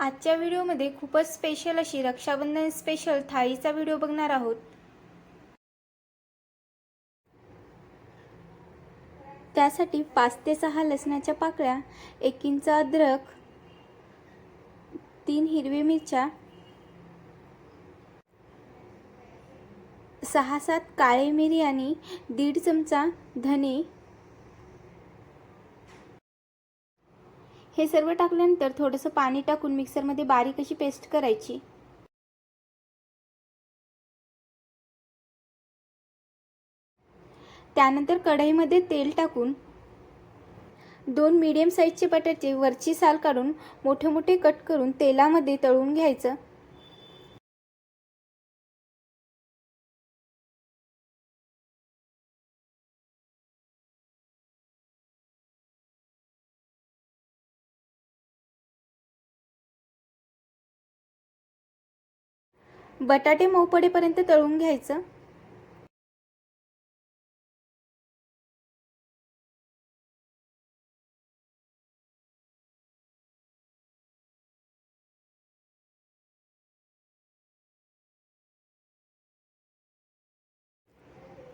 आजच्या व्हिडिओमध्ये खूपच स्पेशल अशी रक्षाबंधन स्पेशल थाळीचा व्हिडिओ बघणार आहोत. त्यासाठी पाच ते सहा लसणाच्या पाकळ्या एक इंच अद्रक तीन हिरवी मिरच्या सहा सात काळे मिरी आणि दीड चमचा धने हे सर्व टाकल्यानंतर थोडंसं पाणी टाकून मिक्सरमध्ये बारीक अशी पेस्ट करायची. त्यानंतर कढईमध्ये तेल टाकून दोन मीडियम साईजचे बटाटे वरची साल काढून मोठे मोठे कट करून तेलामध्ये तळून घ्यायचं. बटाटे मऊ पडेपर्यंत तळून घ्यायचं.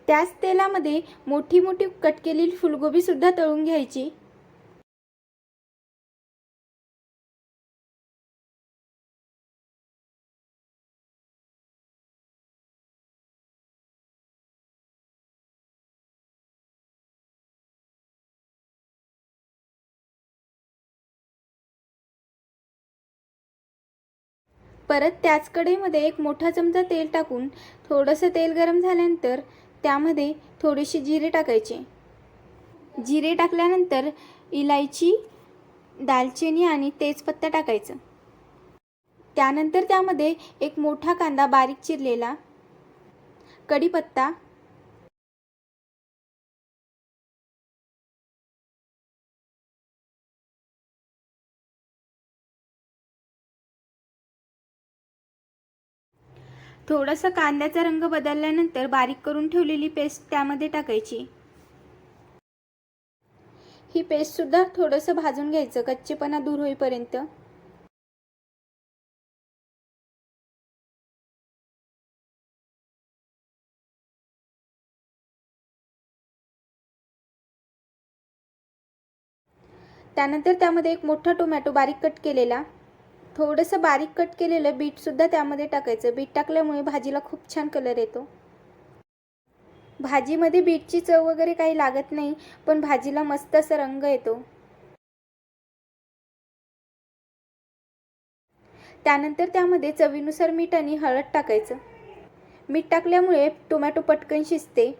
त्याच तेलामध्ये मोठी मोठी कट केलेली फुलगोबी सुद्धा तळून घ्यायची. परत त्याच कढईमध्ये एक मोठा चमचा तेल टाकून थोडंसं तेल गरम झाल्यानंतर त्यामध्ये थोडेसे जिरे टाकायचे. जिरे टाकल्यानंतर इलायची दालचिनी आणि तेजपत्ता टाकायचं. त्यानंतर त्यामध्ये एक मोठा कांदा बारीक चिरलेला कढीपत्ता थोडासा कांद्याचा रंग बदलल्यानंतर बारीक करून ठेवलेली पेस्ट त्यामध्ये टाकायची. ही पेस्टसुद्धा थोडंसं भाजून घ्यायचं कच्चेपणा दूर होईपर्यंत. त्यानंतर त्यामध्ये एक मोठा टोमॅटो बारीक कट केलेला. थोडंसं बारीक कट केलेलं बीटसुद्धा त्यामध्ये टाकायचं. बीट टाकल्यामुळे भाजीला खूप छान कलर येतो. भाजीमध्ये बीटची चव वगैरे काही लागत नाही पण भाजीला मस्त असा रंग येतो. त्यानंतर त्यामध्ये चवीनुसार मीठ आणि हळद टाकायचं. मीठ टाकल्यामुळे टोमॅटो पटकन शिजते.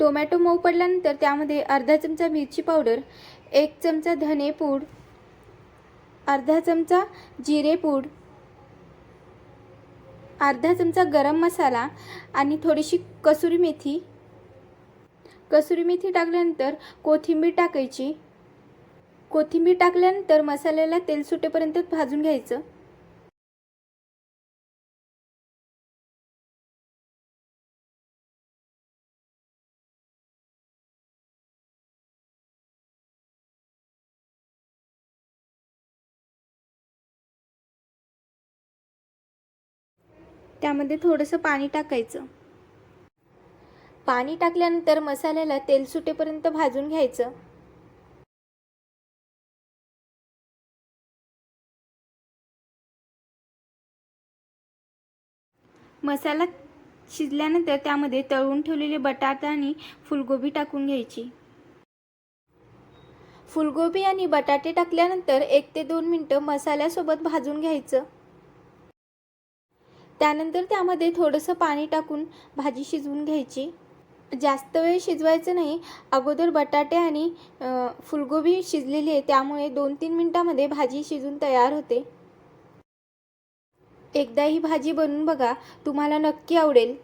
टोमॅटो मऊ पडल्यानंतर त्यामध्ये अर्धा चमचा मिरची पावडर एक चमचा धने पूड अर्धा चमचा जिरे पूड अर्धा चमचा गरम मसाला आणि थोडीशी कसुरी मेथी. कसुरी मेथी टाकल्यानंतर कोथिंबीर टाकायची. कोथिंबीर टाकल्यानंतर मसाल्याला तेल सुटेपर्यंत भाजून घ्यायचं. त्यामध्ये थोडंसं पाणी टाकायचं. पाणी टाकल्यानंतर मसाल्याला तेल सुटेपर्यंत भाजून घ्यायचं. मसाला शिजल्यानंतर त्यामध्ये तळून ठेवलेले बटाटा आणि फुलगोबी टाकून घ्यायची. फुलगोबी आणि बटाटे टाकल्यानंतर एक ते दोन मिनटं मसाल्यासोबत भाजून घ्यायचं. त्यानंतर त्यामध्ये थोडंसं पाणी टाकून भाजी शिजवून घ्यायची. जास्त वेळ शिजवायचं नाही. अगोदर बटाटे आणि फुलगोबी शिजलेली आहे. त्यामुळे दोन तीन मिनटामध्ये भाजी शिजून तयार होते. एकदा ही भाजी बनवून बघा. तुम्हाला नक्की आवडेल.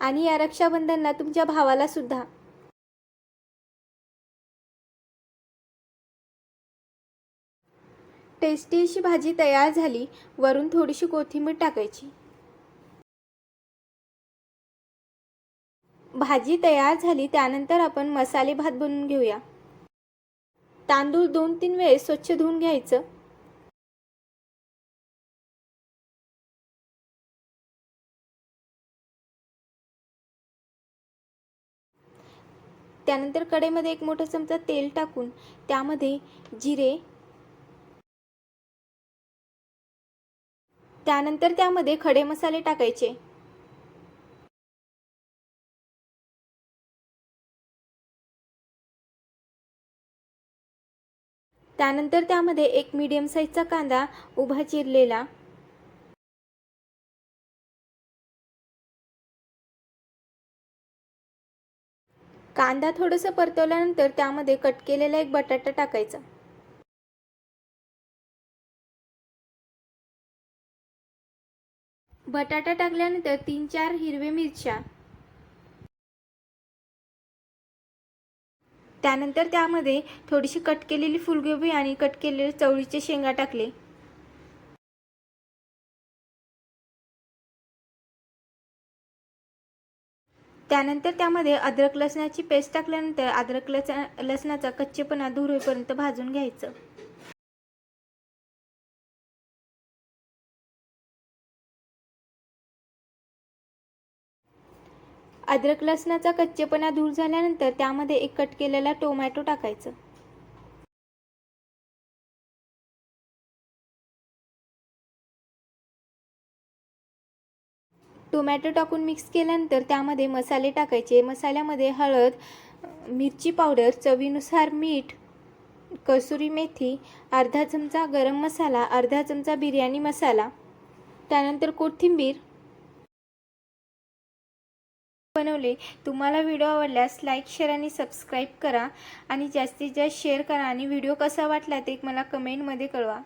आणि या रक्षाबंधनला तुमच्या भावाला सुद्धा. टेस्टी अशी भाजी तयार झाली. वरून थोडीशी कोथिंबीर टाकायची. भाजी तयार झाली त्यानंतर आपण मसाले भात बनवून घेऊया. तांदूळ दोन तीन वेळेस स्वच्छ धुवून घ्यायचं. त्यानंतर कडेमध्ये एक मोठा चमचा तेल टाकून त्यामध्ये जिरे त्यानंतर त्यामध्ये खडे मसाले टाकायचे. त्यानंतर त्यामध्ये एक मीडियम साईजचा कांदा उभा चिरलेला. कांदा थोडंसं परतवल्यानंतर त्यामध्ये कट केलेला एक बटाटा टाकायचा. बटाटा टाकल्यानंतर तीन चार हिरवे मिरच्या त्यानंतर त्यामध्ये थोडीशी कट केलेली फुलगोबी आणि कट केलेले चवळीचे शेंगा टाकले. त्यानंतर त्यामध्ये अद्रक लसणाची पेस्ट टाकल्यानंतर अद्रक लस लसणाचा कच्चेपणा दूर होईपर्यंत भाजून घ्यायचं. अद्रक लसणाचा कच्चेपणा दूर झाल्यानंतर त्यामध्ये एक कट केलेला टोमॅटो टाकायचं. टोमॅटो टाकून मिक्स केल्यानंतर त्यामध्ये मसाले टाकायचे. मसाल्यामध्ये हळद मिरची पावडर चवीनुसार मीठ कसुरी मेथी अर्धा चमचा गरम मसाला अर्धा चमचा बिर्याणी मसाला त्यानंतर कोथिंबीर बनवले. तुम्हाला व्हिडिओ आवडल्यास लाईक शेअर आणि सबस्क्राईब करा. आणि जास्तीत जास्त शेअर करा. आणि व्हिडिओ कसा वाटला ते मला कमेंटमध्ये कळवा.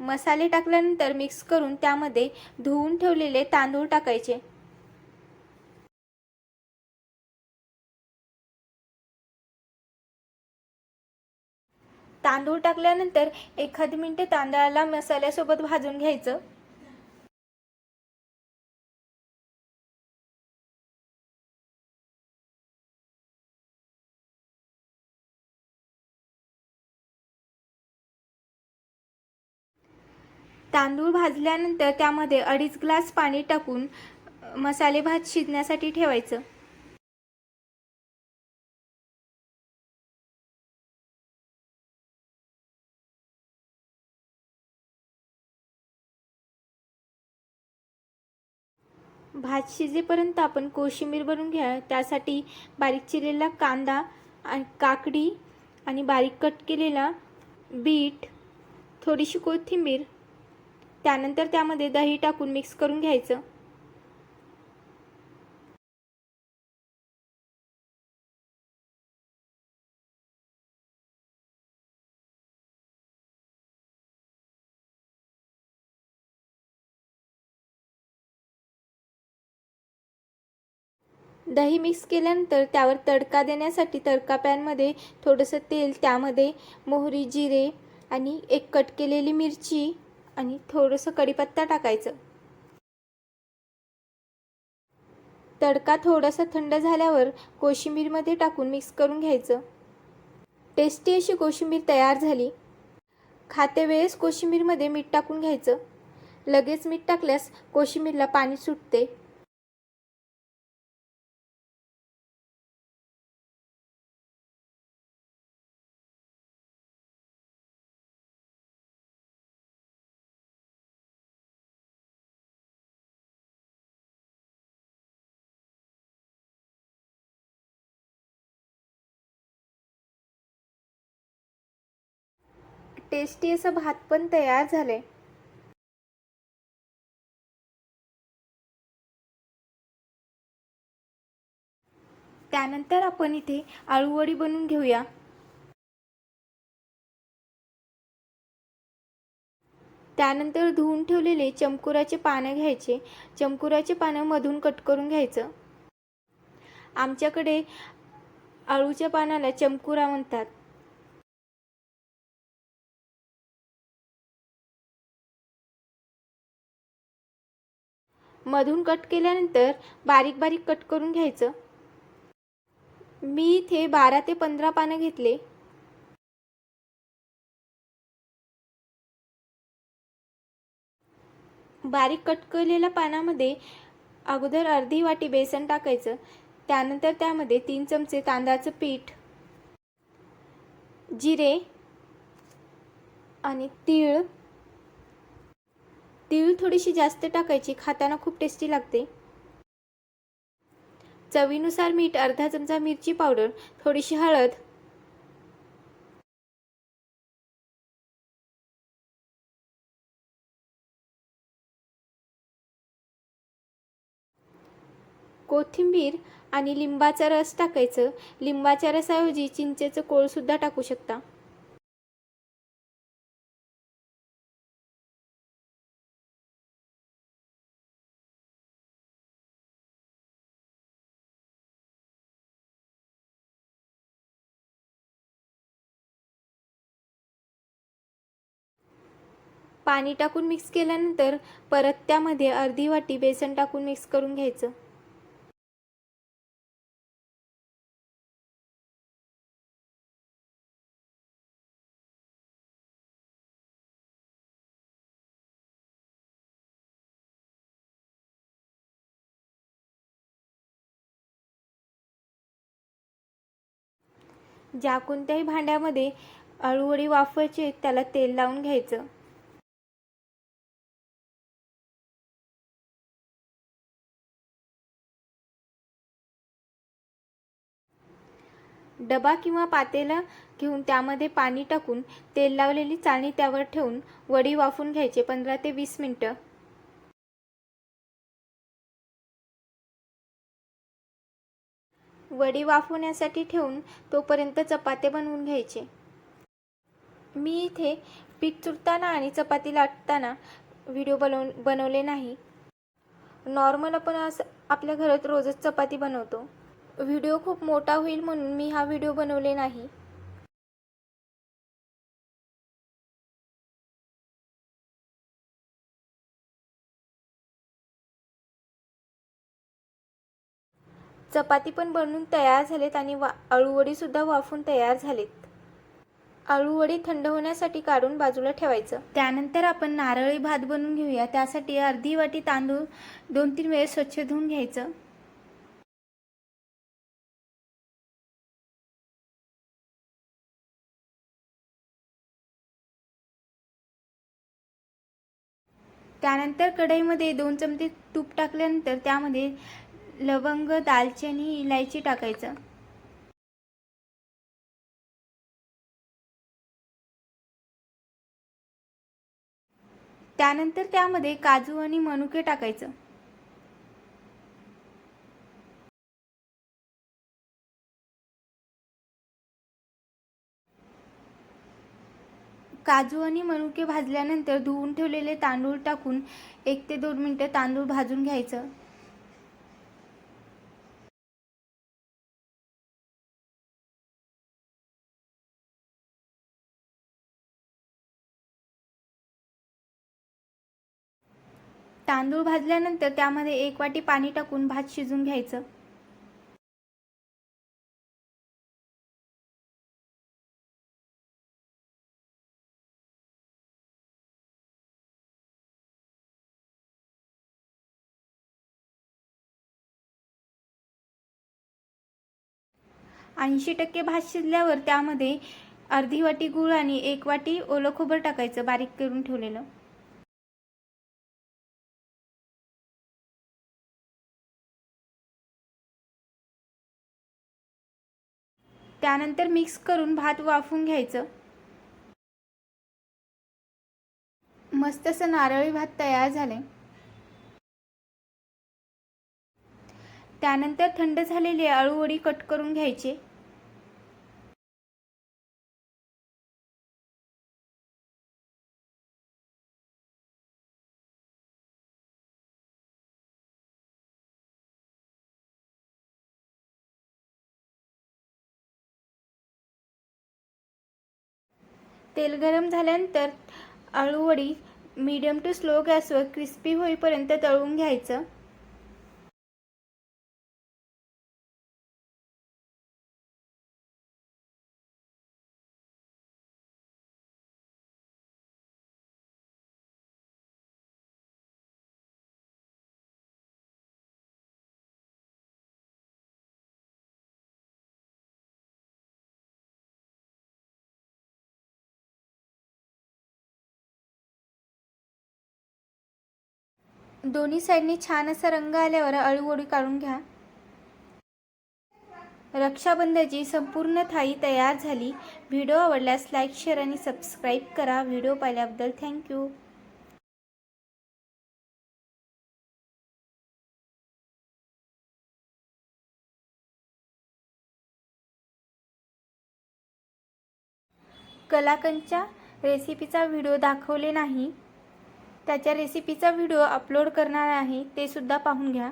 मसाले टाकल्यानंतर मिक्स करून त्यामध्ये धुवून ठेवलेले तांदूळ टाकायचे. तांदूळ टाकल्यानंतर एखादी मिनिट तांदळाला मसाल्यासोबत भाजून घ्यायचं. तांदूळ भाजल्यानंतर त्यामध्ये अडीच ग्लास पाणी टाकून मसाले भात शिजण्यासाठी ठेवायचं. भात शिजेपर्यंत आपण कोशिंबीर बनवून घ्या त्यासाठी बारीक चिरलेला कांदा आणि काकडी आणि बारीक कट केलेला बीट थोडीशी कोथिंबीर त्यानंतर त्यामध्ये दही टाकून मिक्स करून घ्यायचं. दही मिक्स केल्यानंतर त्यावर तडका देण्यासाठी तडका पॅनमध्ये थोडंसं तेल त्यामध्ये मोहरी जिरे आणि एक कट केलेली मिरची आणि थोडंसं कढीपत्ता टाकायचं. तडका थोडासा थंड झाल्यावर कोशिंबीरमध्ये टाकून मिक्स करून घ्यायचं. टेस्टी अशी कोशिंबीर तयार झाली. खाते वेळेस कोशिंबीरमध्ये मीठ टाकून घ्यायचं. लगेच मीठ टाकल्यास कोशिंबीरला पाणी सुटते. टेस्टी असं भात पण तयार झालंय. त्यानंतर आपण इथे आळूवडी बनवून घेऊया. त्यानंतर धुवून ठेवलेले चमकुराचे पानं घ्यायचे. चमकुराचे पानं मधून कट करून घ्यायचं. आमच्याकडे आळूच्या पानाला चमकुरा म्हणतात. मधून कट केल्यानंतर बारीक बारीक कट करून घ्यायचं. मी इथे बारा ते पंधरा पानं घेतले. बारीक कट केलेल्या पानामध्ये अगोदर अर्धी वाटी बेसन टाकायचं. त्यानंतर त्यामध्ये तीन चमचे तांदळाचं पीठ जिरे आणि तीळ तीळ थोडीशी जास्त टाकायची खाताना खूप टेस्टी लागते. चवीनुसार मीठ अर्धा चमचा मिरची पावडर थोडीशी हळद. कोथिंबीर आणि लिंबाचा रस टाकायचं. लिंबाच्या रसाऐवजी चिंचेचं कोळसुद्धा टाकू शकता. पाणी टाकून मिक्स केल्यानंतर परत त्यामध्ये अर्धी वाटी बेसन टाकून मिक्स करून घ्यायचं. ज्या कोणत्याही भांड्यामध्ये अळूवडी वाफवायची त्याला तेल लावून घ्यायचं. डबा किंवा पातेलं घेऊन त्यामध्ये पाणी टाकून तेल लावलेली चाळणी त्यावर ठेवून वडी वाफून घ्यायचे पंधरा ते वीस मिनटं. वडी वाफवण्यासाठी ठेवून तोपर्यंत चपाते बनवून घ्यायचे. मी इथे पीठ चुरताना आणि चपाती लाटताना व्हिडिओ बनव बनवले नाही. नॉर्मल आपण असं आपल्या घरात रोजच चपाती बनवतो. व्हिडिओ खूप मोठा होईल म्हणून मी हा व्हिडिओ बनवले नाही. चपाती पण बनवून तयार झालेत आणि वा अळूवडीसुद्धा वाफून तयार झालेत. अळूवडी थंड होण्यासाठी काढून बाजूला ठेवायचं. त्यानंतर आपण नारळी भात बनवून घेऊया. त्यासाठी अर्धी वाटी तांदूळ दोन तीन वेळेस स्वच्छ धुवून घ्यायचं. त्यानंतर कढईमध्ये दोन चमचे तूप टाकल्यानंतर त्यामध्ये लवंग दालचिनी इलायची टाकायचं. त्यानंतर त्यामध्ये काजू आणि मनुके टाकायचं. काजू आणि मनुके भाजल्यानंतर धुवून ठेवलेले तांदूळ टाकून एक ते दोन मिनटं तांदूळ भाजून घ्यायचं. तांदूळ भाजल्यानंतर त्यामध्ये एक वाटी पाणी टाकून भात शिजून घ्यायचं. ऐंशी टक्के भात शिजल्यावर त्यामध्ये अर्धी वाटी गूळ आणि एक वाटी ओलं खोबरं टाकायचं बारीक करून ठेवलेलं. त्यानंतर मिक्स करून भात वाफून घ्यायचं. मस्त असं नारळी भात तयार झाले. त्यानंतर थंड झालेले अळूवडी कट करून घ्यायचे. तेल गरम झाल्यानंतर अळूवडी मीडियम टू स्लो गॅसवर क्रिस्पी होईपर्यंत तळून घ्यायचं. दोन्ही साईडनी छान असा रंग आल्यावर अळूवळी काढून घ्या. रक्षाबंधाची संपूर्ण थाळी तयार झाली. व्हिडिओ आवडल्यास लाईक शेअर आणि सबस्क्राईब करा. व्हिडिओ पाहिल्याबद्दल थँक्यू कलाकंदच्या रेसिपीचा व्हिडिओ दाखवले नाही. त्याच्या रेसिपीचा व्हिडिओ अपलोड करणार आहे ते सुद्धा पाहून घ्या.